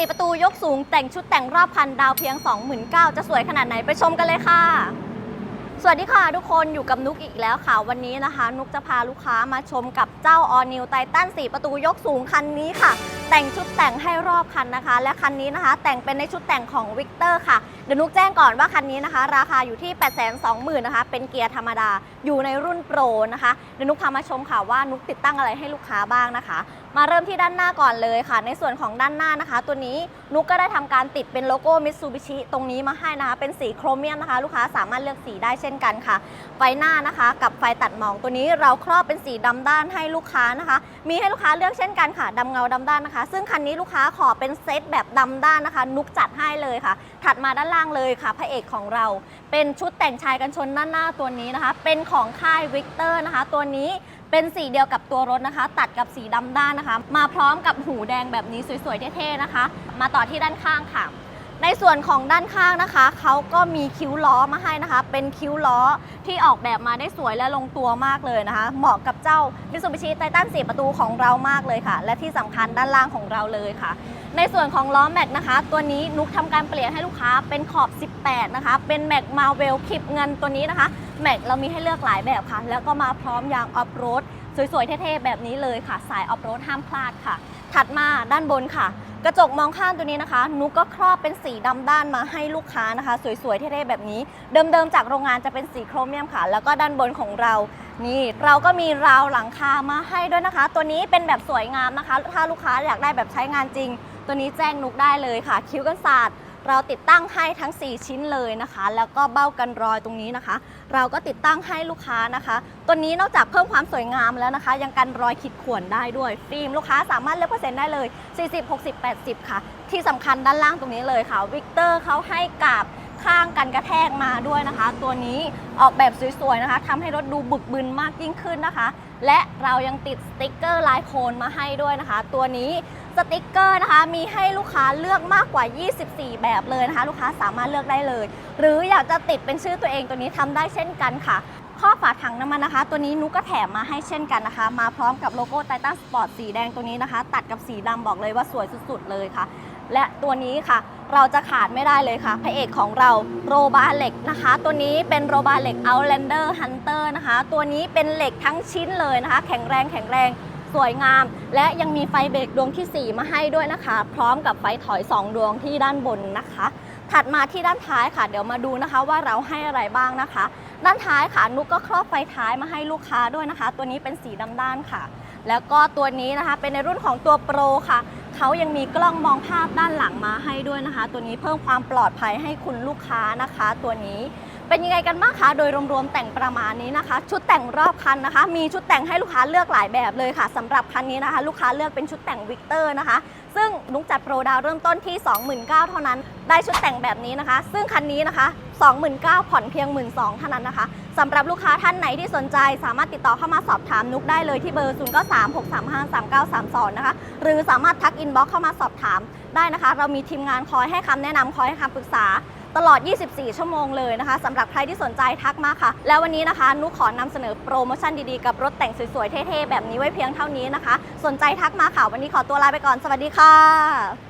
4 ประตูยกสูงแต่งชุดแต่งรอบคันดาวเพียง 29,000จะสวยขนาดไหนไปชมกันเลยค่ะ สวัสดีค่ะทุกคนอยู่กับนุกอีกแล้วค่ะ วันนี้นะคะ นุกจะพาลูกค้ามาชมกับเจ้า All New Titan 4 ประตูยกสูงคันนี้ค่ะ แต่งชุดแต่งให้รอบคันนะคะ และคันนี้นะคะ แต่งเป็นในชุดแต่งของ Victor ค่ะเดี๋ยวนุกแจ้งก่อนว่าคันนี้นะคะ ราคาอยู่ที่ 820,000นะคะ เป็นเกียร์ธรรมดาอยู่ในรุ่นโปรนะคะเดี๋ยวนุกพามาชมค่ะว่านุกติดตั้งอะไรให้ลูกค้าบ้างนะคะ มาเริ่มที่ด้านหน้าก่อนเลยค่ะ ในส่วนของด้านหน้านะคะ ตัวนี้นุกก็ได้ทำการติดเป็นโลโก้มิตซูบิชิตรงนี้มาให้นะคะ เป็นสีโครเมียมนะคะ ลูกค้าสามารถเลือกสีได้เช่นกันค่ะ ไฟหน้านะคะ กับไฟตัดหมองตัวนี้เราครอบเป็นสีดำด้านให้ลูกค้านะคะ มีให้ลูกค้าเลือกเช่นกันค่ะดำเงาดำด้านนะคะซึ่งคันนี้ลูกค้าขอเป็นเซตแบบดำด้านนะคะ นุกจัดให้เลยค่ะ ถัดมาด้านล่างเลยค่ะ พระเอกของเรา เป็นชุดแต่งชายกันชนด้านหน้าตัวนี้นะคะ เป็นของค่ายวิกเตอร์นะคะ ตัวนี้เป็นสีเดียวกับตัวรถนะคะ ตัดกับสีดำด้านนะคะ มาพร้อมกับหูแดงแบบนี้สวยๆเท่ๆนะคะ มาต่อที่ด้านข้างค่ะ ในส่วนของด้านข้างนะคะ เขาก็มีคิ้วล้อมาให้นะคะ เป็นคิ้วล้อที่ออกแบบมาได้สวยและลงตัวมากเลยนะคะ เหมาะกับเจ้า Mitsubishi Titan 4 ประตูของเรามากเลยค่ะ และที่สำคัญด้านล่างของเราเลยค่ะ ในส่วนของล้อแม็กนะคะ ตัวนี้นุกทำการเปลี่ยนให้ลูกค้าเป็นขอบ 18 นะคะ เป็นแม็กมาเวลคลิปเงินตัวนี้นะคะ แม็กเรามีให้เลือกหลายแบบค่ะ แล้วก็มาพร้อมยางออฟโรด สวยๆ เท่ๆ แบบนี้เลยค่ะ สายออฟโรดห้ามพลาดค่ะ ถัดมาด้านบนค่ะ กระจกมองข้างตัวนี้นะคะ นุกก็ครอบเป็นสีดำด้านมาให้ลูกค้านะคะ สวยๆ เท่ๆ แบบนี้ เดิมๆ จากโรงงานจะเป็นสีโครเมียมค่ะ แล้วก็ด้านบนของเรา นี่เราก็มีราวหลังคามาให้ด้วยนะคะ ตัวนี้เป็นแบบสวยงามนะคะ ถ้าลูกค้าอยากได้แบบใช้งานจริง ตัวนี้แจ้งนุกได้เลยค่ะ คิ้วกันศาสตร์ เราติดตั้งให้ทั้ง 4 ชิ้นเลยนะคะ แล้วก็เบ้ากันรอยตรงนี้นะคะ เราก็ติดตั้งให้ลูกค้านะคะ ตัวนี้นอกจากเพิ่มความสวยงามแล้วนะคะ ยังกันรอยขีดข่วนได้ด้วย ฟิล์มลูกค้าสามารถเลือกเปอร์เซ็นต์ได้เลย 40 60 80 ค่ะ ที่สำคัญด้านล่างตรงนี้เลยค่ะวิกเตอร์เขาให้กับข้างกันกระแทกมาด้วยนะคะ ตัวนี้ออกแบบสวยๆนะคะทำให้รถดูบึกบึนมากยิ่งขึ้นนะคะ และเรายังติดสติกเกอร์ลายโคนมาให้ด้วยนะคะ ตัวนี้ สติกเกอร์นะคะมีให้ลูกค้าเลือกมากกว่า 24 แบบเลยนะคะ ลูกค้าสามารถเลือกได้เลย หรืออยากจะติดเป็นชื่อตัวเองตัวนี้ทำได้เช่นกันค่ะข้อฝาถังน้ำมันนะคะ ตัวนี้นุกก็แถมมาให้เช่นกันนะคะ มาพร้อมกับโลโก้ไททันสปอร์ตสีแดงตัวนี้นะคะ ตัดกับสีดำบอกเลยว่าสวยสุดๆเลยค่ะ และตัวนี้ค่ะ เราจะขาดไม่ได้เลยค่ะ พระเอกของเราโรบาเหล็กนะคะ ตัวนี้เป็นโรบาเหล็ก Outlander Hunter นะคะ ตัวนี้เป็นเหล็กทั้งชิ้นเลยนะคะ แข็งแรงแข็งแรง สวยงาม และยังมีไฟเบรกดวงทีสี่ 4 มาให้ด้วยนะคะ พร้อมกับไฟถอย 2 ดวงที่ด้านบนนะคะ ถัดมาที่ด้านท้ายค่ะ เดี๋ยวมาดูนะคะว่าเราให้อะไรบ้างนะคะ ด้านท้ายค่ะ นุกก็ครอบไฟท้ายมาให้ลูกค้าด้วยนะคะ ตัวนี้เป็นสีดำด้านค่ะ แล้วก็ตัวนี้นะคะเป็นในรุ่นของตัวโปรค่ะเขายังมีกล้องมองภาพด้านหลังมาให้ด้วยนะคะ ตัวนี้เพิ่มความปลอดภัยให้คุณลูกค้านะคะ ตัวนี้ เป็นยังไงกันบ้างคะ โดยรวมๆแต่งประมาณนี้นะคะ ชุดแต่งรอบคันนะคะ มีชุดแต่งให้ลูกค้าเลือกหลายแบบเลยค่ะสำหรับคันนี้นะคะ ลูกค้าเลือกเป็นชุดแต่งวิกเตอร์นะคะ ซึ่งนุกจัดโปรดาวเริ่มต้นที่ 29,000เท่านั้น ได้ชุดแต่งแบบนี้นะคะ ซึ่งคันนี้นะคะ 29,000ผ่อนเพียง 12,000เท่านั้นนะคะสำหรับลูกค้าท่านไหนที่สนใจ สามารถติดต่อเข้ามาสอบถามนุกได้เลยที่เบอร์ 0 9 3 6 3 5 3 9 3 2 นะคะ หรือสามารถทักอินบ็อกเข้ามาสอบถามได้นะคะ เรามีทีมงานคอยให้คำแนะนำคอยให้คำปรึกษา ตลอด 24 ชั่วโมงเลยนะคะสำหรับใครที่สนใจทักมาค่ะ แล้ววันนี้นะคะ นุกขอนำเสนอโปรโมชั่นดีๆ กับรถแต่งสวยๆ เท่ๆ แบบนี้ไว้เพียงเท่านี้นะคะ สนใจทักมาค่ะ วันนี้ขอตัวลาไปก่อน สวัสดีค่ะ